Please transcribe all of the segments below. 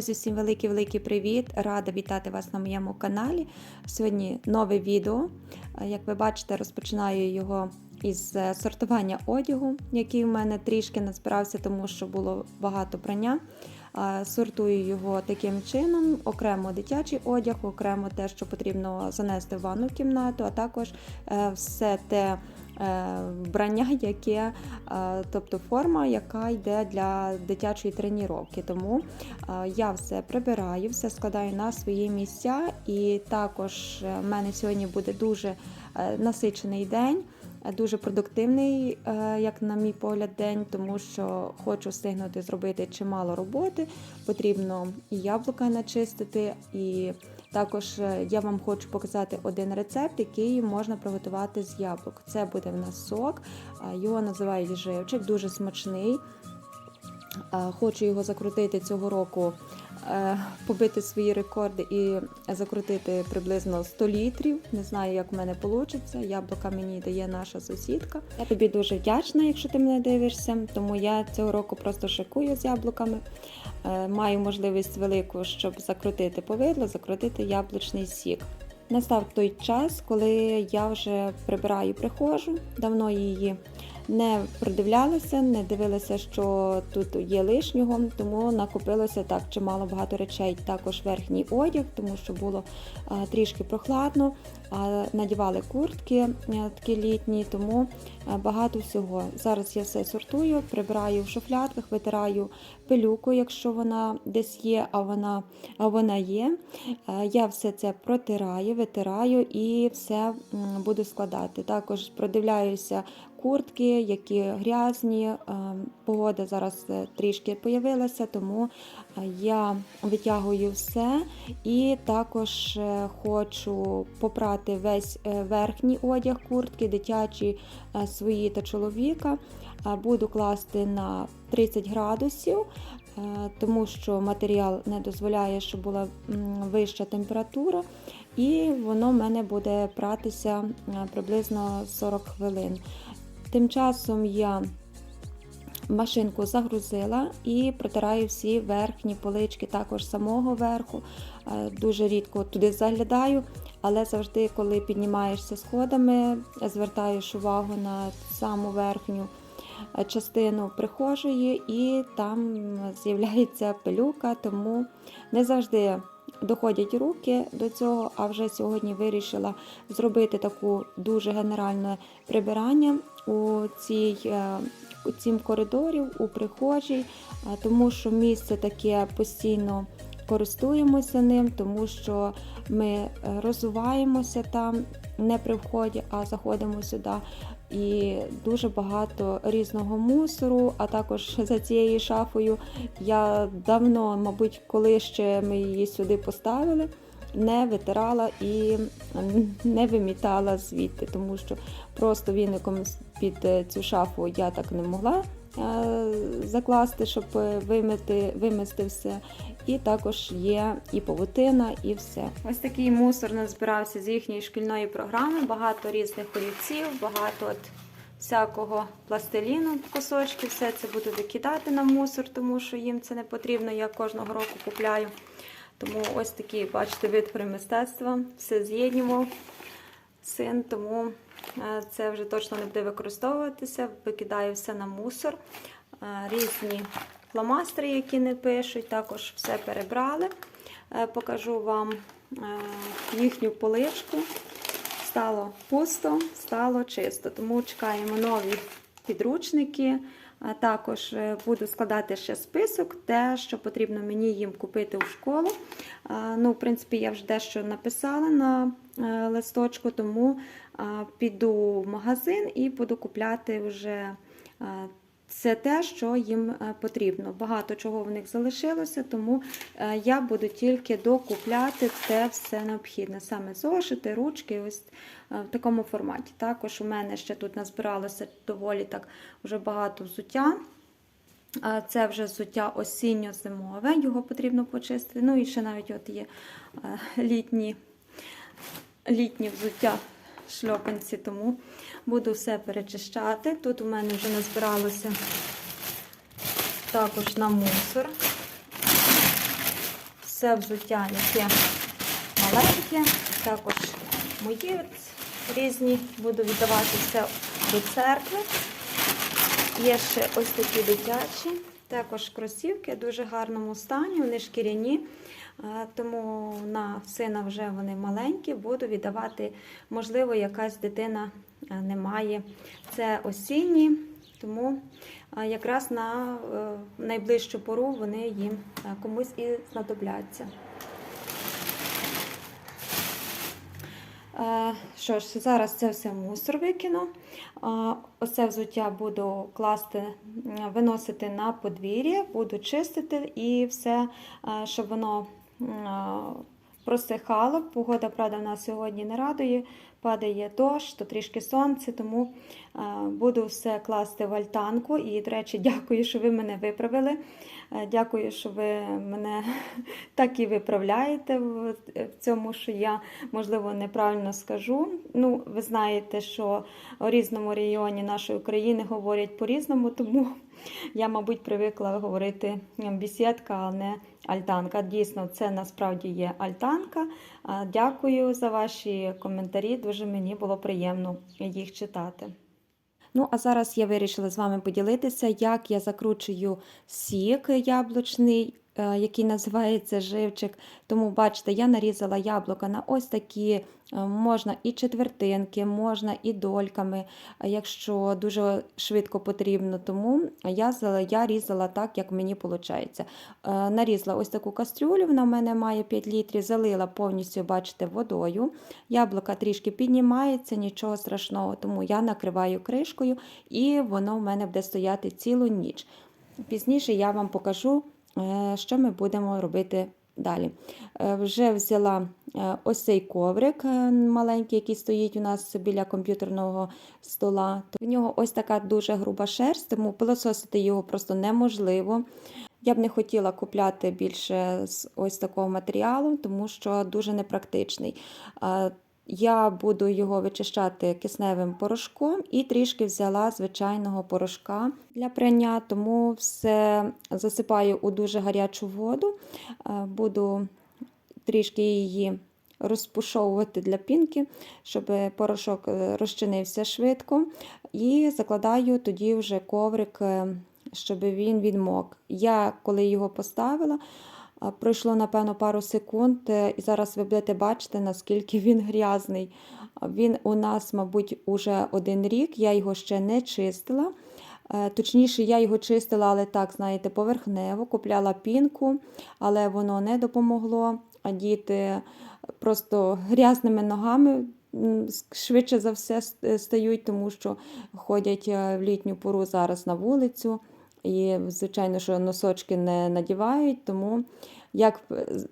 Друзі, всім великий-великий привіт! Рада вітати вас на моєму каналі. Сьогодні нове відео. Е, Як ви бачите, розпочинаю його із е, сортування одягу, який у мене трішки назбирався, тому що було багато прання. Е, Сортую його таким чином: окремо дитячий одяг, окремо те, що потрібно занести в ванну кімнату, а також все те. Е, Вбрання, яке, е, тобто форма, яка йде для дитячої тренування. Тому е, я все прибираю, все складаю на свої місця, і також в мене сьогодні буде дуже насичений день. Дуже продуктивний, як на мій погляд, день, тому що хочу встигнути зробити чимало роботи. Потрібно і яблука начистити, і також е, я вам хочу показати один рецепт, який можна приготувати з яблук. Це буде в нас сок, його називають живчик, дуже смачний. Хочу його закрутити цього року, побити свої рекорди і закрутити приблизно 100 літрів. Не знаю, як в мене вийде. Яблука мені дає наша сусідка. Я тобі дуже вдячна, якщо ти мене дивишся. Тому я цього року просто шикую з яблуками. Е, Маю можливість велику, щоб закрутити повидло, закрутити яблучний сік. Настав той час, коли я вже прибираю прихожу, давно її не придивлялася, не дивилася, що тут є лишнього, тому накопилося так чимало багато речей. Також верхній одяг, тому що було трішки прохладно, надівали куртки е, такі літні, тому е, багато всього. Зараз я все сортую, прибираю в шуфлядках, витираю пилюку, якщо вона десь є, а вона, а вона є. Е, Я все це протираю, витираю і все буду складати. Також продивляюся куртки, які грязні. Е, Погода зараз е, трішки появилася, тому е, я витягую все і також хочу попрати весь верхній одяг куртки, дитячі свої та чоловіка. Буду класти на 30 градусів, тому що матеріал не дозволяє, щоб була вища температура, і воно в мене буде пратися приблизно 40 хвилин. Тим часом я машинку загрузила і протираю всі верхні полички, також самого верху. Е, Дуже рідко туди заглядаю, але завжди, коли піднімаєшся сходами, звертаєш увагу на саму верхню е, частину прихожої, і там з'являється пилюка, тому не завжди доходять руки до цього, а вже сьогодні вирішила зробити таку дуже генеральне прибирання у цій. е, у цім коридорі, у прихожій, е, тому що місце таке постійно користуємося ним, тому що ми е, розвиваємося там не при вході, а заходимо сюди. І дуже багато різного мусору, а також за цією шафою я давно, мабуть, коли ще ми її сюди поставили, не витирала і не вимітала звідти, тому що просто віником під е, цю шафу я так не могла е, закласти, щоб е, вимити, вимести все. І також є і павутина, і все. Ось такий мусор назбирався з їхньої шкільної програми. Багато різних олівців, багато от всякого пластиліну, кусочки. Все це буду викидати на мусор, тому що їм це не потрібно. Я кожного року купляю. Тому ось такий, бачите, витвори мистецтва. Все з'єднював син, тому е, це вже точно не буде використовуватися. Викидаю все на мусор. Е, Різні фломастери, які не пишуть, також все перебрали. Е, Покажу вам е, їхню поличку. Стало пусто, стало чисто. Тому чекаємо нові підручники. Також е, буду складати ще список, те, що потрібно мені їм купити у школу. Ну, в принципі, я вже дещо написала на листочку, тому піду в магазин і буду купляти вже це те, що їм е, потрібно. Багато чого в них залишилося, тому е, я буду тільки докупляти те все необхідне. Саме зошити, ручки, ось е, в такому форматі. Також у мене ще тут назбиралося доволі так вже багато взуття. Це вже взуття осінньо-зимове, його потрібно почистити. Ну і ще навіть от є літні, літні взуття шльопанці, тому буду все перечищати. Тут у мене вже назбиралося також на мусор. все взуття, яке маленьке, також мої різні, буду віддавати все до церкви. Є ще ось такі дитячі, також кросівки в дуже гарному стані, вони шкіряні, тому на сина вже вони маленькі, буду віддавати, можливо, якась дитина не має. Це осінні, тому якраз на е, найближчу пору вони їм комусь і знадобляться. Що ж, зараз це все мусор викину. Оце взуття буду класти, виносити на подвір'я, буду чистити і все, щоб воно просихало. Погода, правда, в нас сьогодні не радує, падає дощ, то трішки сонце, тому е, буду все класти в альтанку. І, до речі, дякую, що ви мене виправили. Е, Дякую, що ви мене так і виправляєте в цьому, що я, можливо, неправильно скажу. Ну, ви знаєте, що у різному регіоні нашої України говорять по-різному, тому я, мабуть, привикла говорити бісідка, а не альтанка. Дійсно, це насправді є альтанка. Дякую за ваші коментарі. Дуже мені було приємно їх читати. Ну, а зараз я вирішила з вами поділитися, як я закручую сік яблучний, який називається живчик. Тому, бачите, я нарізала яблука на ось такі, е, можна і четвертинки, можна і дольками, е, якщо дуже швидко потрібно. Тому я, я різала так, як мені виходить. Нарізала ось таку кастрюлю, вона в мене має 5 літрів, залила повністю, бачите, водою. Яблука трішки піднімається, нічого страшного, тому я накриваю кришкою і воно в мене буде стояти цілу ніч. Пізніше я вам покажу, е, що ми будемо робити далі. Е, Вже взяла е, ось цей коврик е, маленький, який стоїть у нас біля комп'ютерного стола. В нього ось така дуже груба шерсть, тому пилососити його просто неможливо. Я б не хотіла купляти більше з ось такого матеріалу, тому що дуже непрактичний. Я буду його вичищати кисневим порошком і трішки взяла звичайного порошка для прання, тому все засипаю у дуже гарячу воду. Е, Буду трішки її розпушовувати для пінки, щоб порошок е, розчинився швидко. І закладаю тоді вже коврик, е, щоб він відмок. Я, коли його поставила, Пройшло, напевно, пару секунд, е, і зараз ви будете бачити, наскільки він грязний. Він у нас, мабуть, уже один рік, я його ще не чистила. Е, Точніше, я його чистила, але так, знаєте, поверхнево, купляла пінку, але воно не допомогло. А діти просто грязними ногами швидше за все стають, тому що ходять е, в літню пору зараз на вулицю. І, звичайно, що носочки не надівають, тому як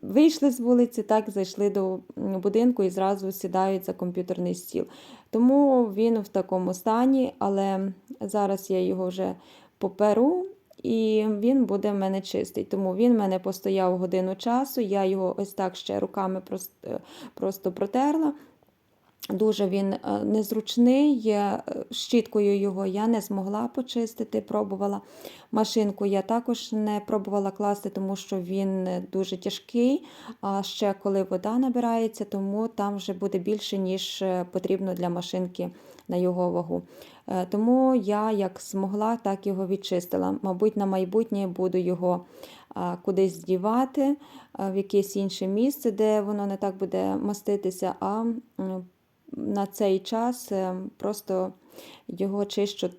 вийшли з вулиці, так зайшли до будинку і зразу сідають за комп'ютерний стіл. Тому він в такому стані, але зараз я його вже поперу. І він буде в мене чистий. Тому він в мене постояв годину часу. Я його ось так ще руками просто, просто протерла. Дуже він е, незручний, е, щіткою його я не змогла почистити, пробувала. Машинку я також не пробувала класти, тому що він е, дуже тяжкий. А ще коли вода набирається, тому там вже буде більше, ніж потрібно для машинки на його вагу. Тому я як змогла, так його відчистила. Мабуть, на майбутнє буду його кудись здівати в якесь інше місце, де воно не так буде маститися. а на цей час е, просто його чищу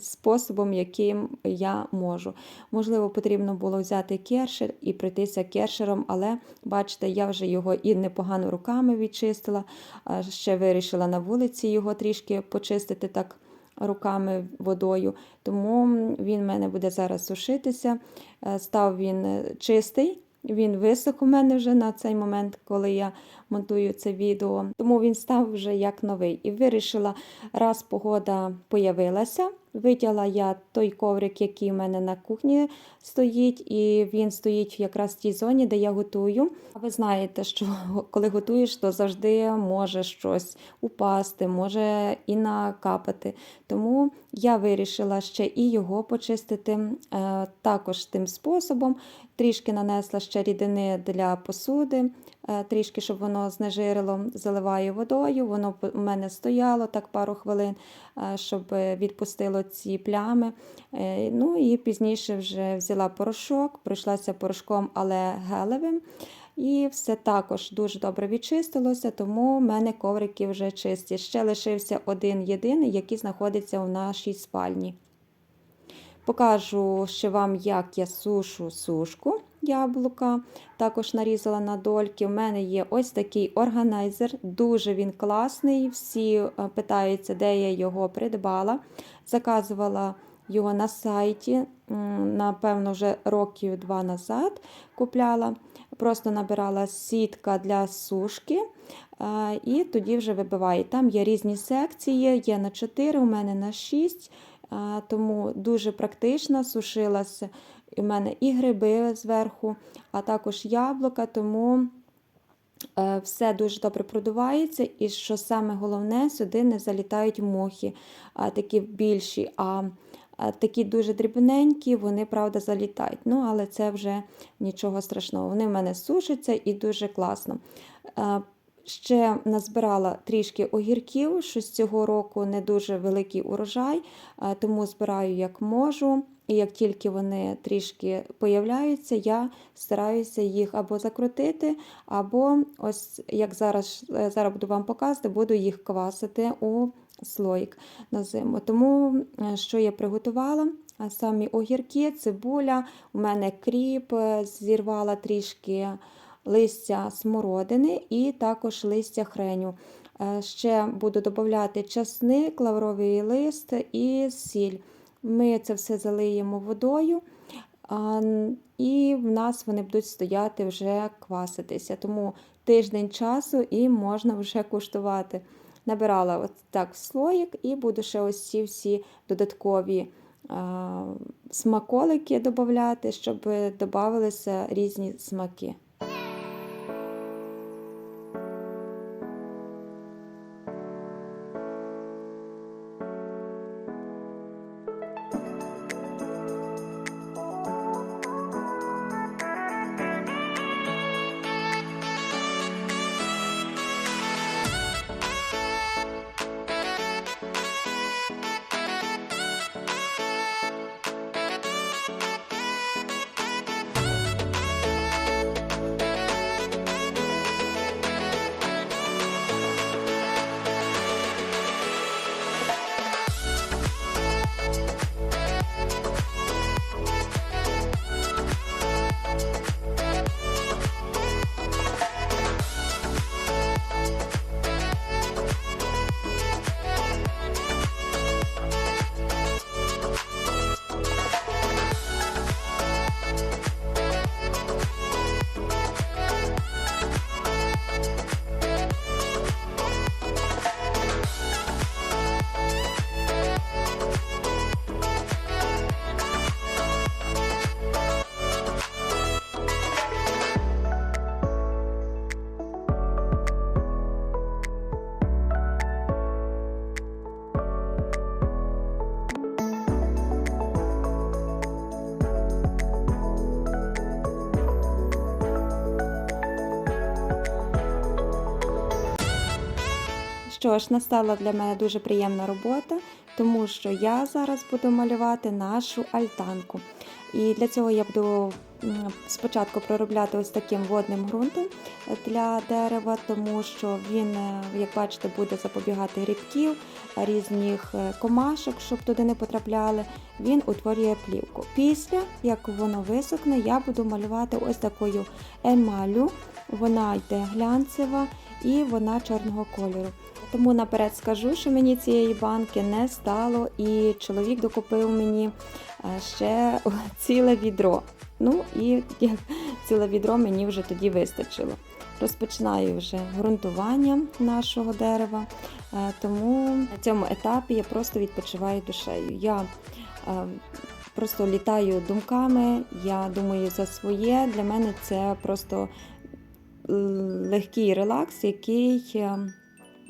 способом, яким я можу. Можливо, потрібно було взяти кершер і пройтися кершером, але бачите, я вже його і непогано руками відчистила. Ще вирішила на вулиці його трішки почистити так руками водою. Тому він в мене буде зараз сушитися. Е, Став він е, чистий. Він висох у мене вже на цей момент, коли я монтую це відео. Тому він став вже як новий. І вирішила, раз погода появилася, Витягла я той коврик, який у мене на кухні стоїть, і він стоїть якраз в тій зоні, де я готую. А ви знаєте, що коли готуєш, то завжди може щось упасти, може і накапати. Тому я вирішила ще і його почистити е, також тим способом. Трішки нанесла ще рідини для посуди, трішки, щоб воно знежирило, заливаю водою. Воно у мене стояло так пару хвилин, е, щоб відпустило ці плями. Е, Ну і пізніше вже взяла порошок, пройшлася порошком, але гелевим. І все також дуже добре відчистилося, тому в мене коврики вже чисті. Ще лишився один єдиний, який знаходиться в нашій спальні. Покажу ще вам, як я сушу сушку яблука. Також нарізала на дольки. У мене є ось такий органайзер, дуже він класний. Всі е, питаються, де я його придбала. Заказувала його на сайті, напевно, вже років два назад купляла. Просто набирала сітка для сушки. е, І тоді вже вибиваю. Там є різні секції, є на 4, у мене на 6 тому дуже практично сушилася у мене і гриби зверху, а також яблука, тому е, все дуже добре продувається. І що саме головне, сюди не залітають мухи, такі більші. а Такі дуже дрібненькі, вони, правда, залітають. Ну, але це вже нічого страшного. Вони в мене сушаться і дуже класно. Е, Ще назбирала трішки огірків, що з цього року не дуже великий урожай, тому збираю як можу. І як тільки вони трішки появляються, я стараюся їх або закрутити, або ось як зараз е, зараз буду вам показувати, буду їх квасити у слоїк на зиму. Тому е, що я приготувала? А Самі огірки, цибуля, у мене кріп, е, зірвала трішки листя смородини і також листя хреню. Е, ще буду додати часник, лавровий лист і сіль. Ми це все залиємо водою, і в нас вони будуть стояти вже кваситися. Тому тиждень часу і можна вже куштувати. Набирала от так слоїк і буду ще ось ці всі додаткові а, смаколики додати, щоб додавалися різні смаки. Що ж, настала для мене дуже приємна робота, тому що я зараз буду малювати нашу альтанку. І для цього я буду спочатку проробляти ось таким водним ґрунтом для дерева, тому що він, е, як бачите, буде запобігати грибків, різних е, комашок, щоб туди не потрапляли. Він утворює плівку. Після, як воно висохне, я буду малювати ось такою емалю. Вона йде глянцева і вона чорного кольору. Тому наперед скажу, що мені цієї банки не стало, і чоловік докупив мені е, ще ціле відро. Ну і ціле відро мені вже тоді вистачило. розпочинаю вже ґрунтування нашого дерева, Е, тому на цьому етапі я просто відпочиваю душею. Я е, просто літаю думками, я думаю за своє. Для мене це просто легкий релакс, який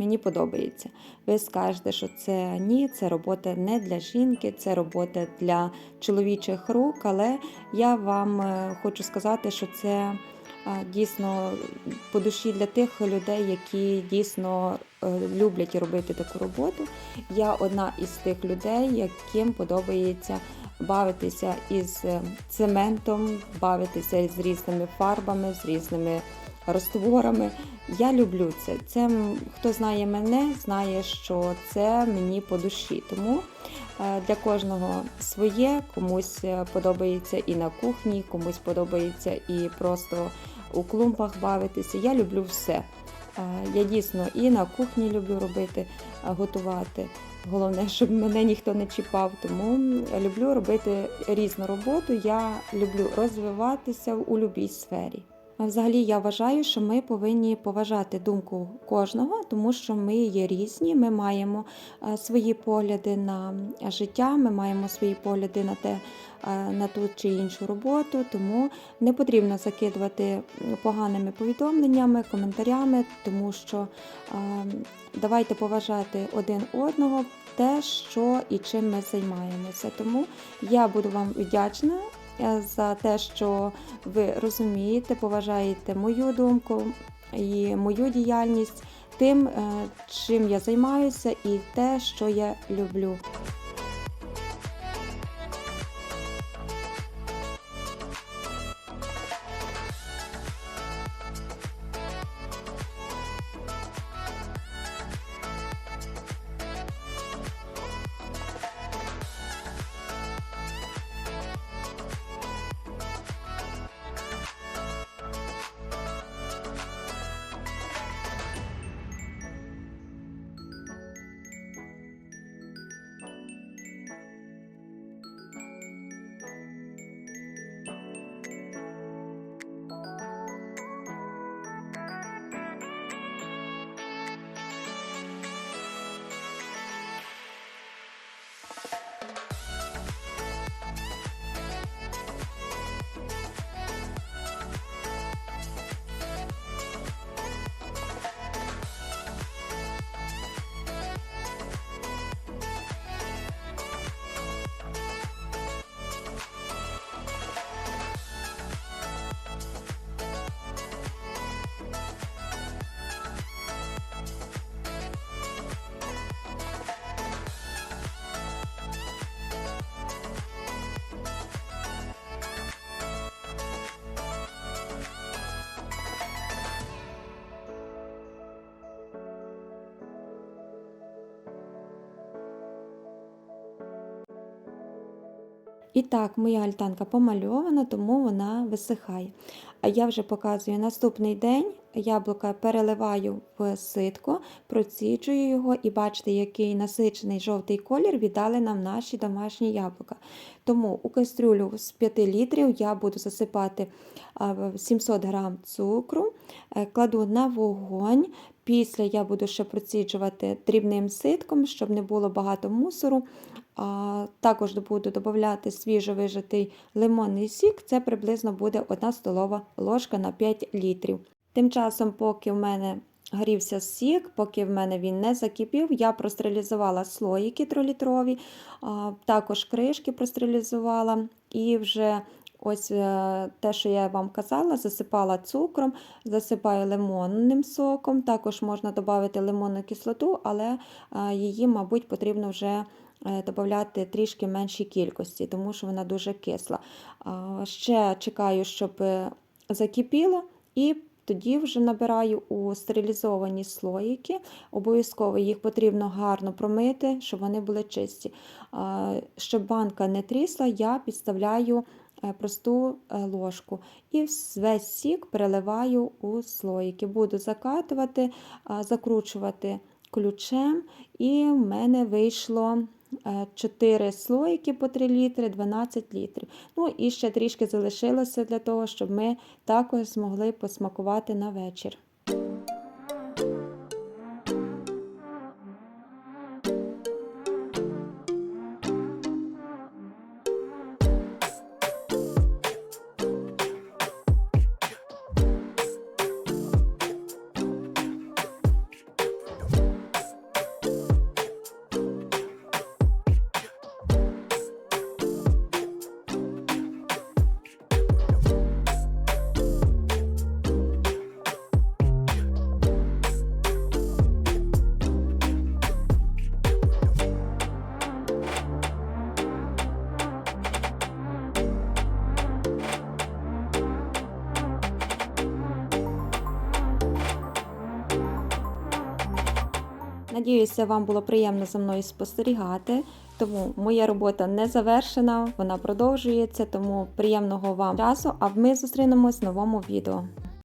мені подобається. Ви скажете, що це ні, це робота не для жінки, це робота для чоловічих рук, але я вам е, хочу сказати, що це е, дійсно по душі для тих людей, які дійсно е, люблять робити таку роботу. Я одна із тих людей, яким подобається бавитися із цементом, бавитися з різними фарбами, з різними розтворами. Я люблю це. Це хто знає мене, знає, що це мені по душі. Тому е, для кожного своє, комусь е, подобається і на кухні, комусь подобається і просто у клумбах бавитися. Я люблю все. Е, Я дійсно і на кухні люблю робити, готувати. Головне, щоб мене ніхто не чіпав. Тому люблю робити різну роботу. Я люблю розвиватися у будь-якій сфері. Взагалі, я вважаю, що ми повинні поважати думку кожного, тому що ми є різні, ми маємо е, свої погляди на життя, ми маємо свої погляди на те, е, на ту чи іншу роботу. Тому не потрібно закидувати поганими повідомленнями, коментарями, тому що е, давайте поважати один одного те, що і чим ми займаємося. Тому я буду вам вдячна е, за те, що ви розумієте, поважаєте мою думку і мою діяльність тим, е, чим я займаюся, і те, що я люблю. І так, моя альтанка помальована, тому вона висихає. А я вже показую наступний день. Яблука переливаю в ситко, проціджую його і бачите, який насичений жовтий колір віддали нам наші домашні яблука. Тому у кастрюлю з 5 літрів я буду засипати 700 г цукру, е, кладу на вогонь. Після я буду ще проціджувати дрібним ситком, щоб не було багато мусору. Також буду додати свіжовижатий лимонний сік, це приблизно буде 1 столова ложка на 5 літрів. Тим часом, поки в мене горівся сік, поки в мене він не закипів, я простерилізувала слоїки трилітрові, також кришки простерилізувала. І вже ось е, те, що я вам казала, засипала цукром, засипаю лимонним соком, також можна додати лимонну кислоту, але е, її, мабуть, потрібно вже додати трішки меншій кількості, тому що вона дуже кисла. Ще чекаю, щоб закипіло, і тоді вже набираю у стерилізовані слоїки. Обов'язково їх потрібно гарно промити, щоб вони були чисті. Щоб банка не трісла, я підставляю е, просту е, ложку і весь сік переливаю у слоїки. Буду закатувати, закручувати ключем, і в мене вийшло. 4 слоїки по 3 літри, 12 літрів. Ну і ще трішки залишилося для того, щоб ми також змогли посмакувати на вечір. Надіюся, вам було приємно за мною спостерігати. Тому моя робота не завершена, вона продовжується. Тому приємного вам часу. А ми зустрінемось в новому відео.